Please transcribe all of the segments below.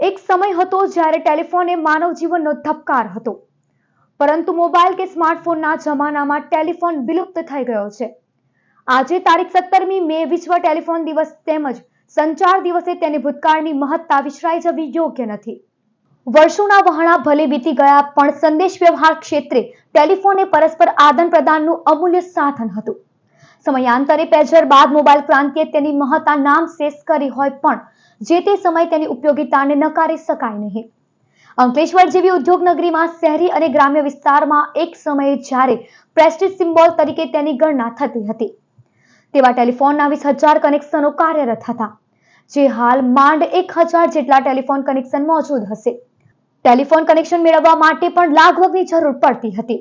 એક સમય હતો જ્યારે ટેલિફોન એ માનવ જીવનનો ધબકાર હતો. પરંતુ મોબાઈલ કે સ્માર્ટફોનના જમાનામાં ટેલિફોન વિલુપ્ત થઈ ગયો છે. આજે તારીખ સત્તરમી મે વિશ્વ ટેલિફોન દિવસ તેમજ સંચાર દિવસે તેની ભૂતકાળની મહત્તા વિસરાઈ જવી યોગ્ય નથી. વર્ષોના વહાણા ભલે વીતી ગયા, પણ સંદેશ વ્યવહાર ક્ષેત્રે ટેલિફોન એ પરસ્પર આદાન પ્રદાનનું અમૂલ્ય સાધન હતું. સમયાંતરે પેજર બાદ મોબાઈલ ક્રાંતિએ તેની મહત્તા નામ શેષ કરી હોય પણ જે તે સમયે તેની ઉપયોગિતાને નકારી શકાય નહીં. અંકલેશ્વર જેવી ઉદ્યોગનગરીમાં શહેરી અને ગ્રામ્ય વિસ્તારમાં એક સમયે જ્યારે પ્રેસ્ટિજ સિમ્બોલ તરીકે તેની ગણના થતી હતી. તેવા ટેલિફોનના વીસ હજાર કનેક્શનો કાર્યરત હતા, જે હાલ માંડ એક હજાર જેટલા ટેલિફોન કનેક્શન મોજૂદ હશે. ટેલિફોન કનેક્શન મેળવવા માટે પણ લાગવગની જરૂર પડતી હતી.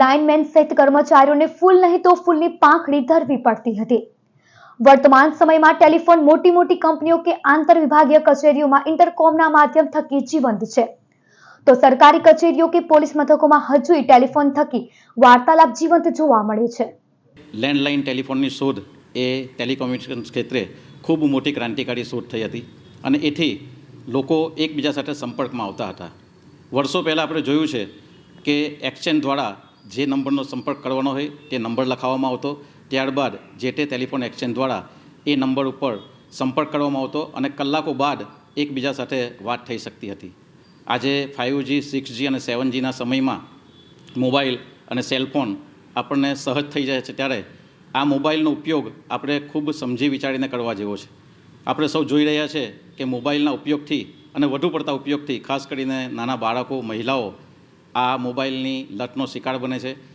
લાઇનમેન સહિત કર્મચારીઓને ફૂલ નહીં તો ફૂલની પાંખડી ધરવી પડતી હતી. વર્તમાન સમયમાં ટેલિફોન મોટી મોટી કંપનીઓ કે આંતર વિભાગીય કચેરીઓમાં ઇન્ટરકોમના માધ્યમ થકી જીવંત છે. તો સરકારી કચેરીઓ કે પોલીસ મથકોમાં હજુય ટેલિફોન થકી વાર્તાલાપ જીવંત જોવા મળે છે. લેન્ડલાઇન ટેલિફોનની શોધ એ ટેલિકોમ્યુનિકેશન ક્ષેત્રે ખૂબ મોટી ક્રાંતિકારી શોધ થઈ હતી અને એથી લોકો એકબીજા સાથે સંપર્કમાં આવતા હતા. વર્ષો પહેલાં આપણે જોયું છે કે એક્સચેન્જ દ્વારા જે નંબરનો સંપર્ક કરવાનો હોય તે નંબર લખાવવામાં આવતો. ત્યારબાદ જે તે ટેલિફોન એક્સચેન્જ દ્વારા એ નંબર ઉપર સંપર્ક કરવામાં આવતો અને કલાકો બાદ એકબીજા સાથે વાત થઈ શકતી હતી. આજે ફાઇવ જી સિક્સ જી અને સેવન જીના સમયમાં મોબાઈલ અને સેલફોન આપણને સહજ થઈ જાય છે ત્યારે આ મોબાઈલનો ઉપયોગ આપણે ખૂબ સમજી વિચારીને કરવા જેવો છે. આપણે સૌ જોઈ રહ્યા છે કે મોબાઈલના ઉપયોગથી અને વધુ પડતા ઉપયોગથી ખાસ કરીને નાના બાળકો, મહિલાઓ આ મોબાઈલની લતનો શિકાર બને છે.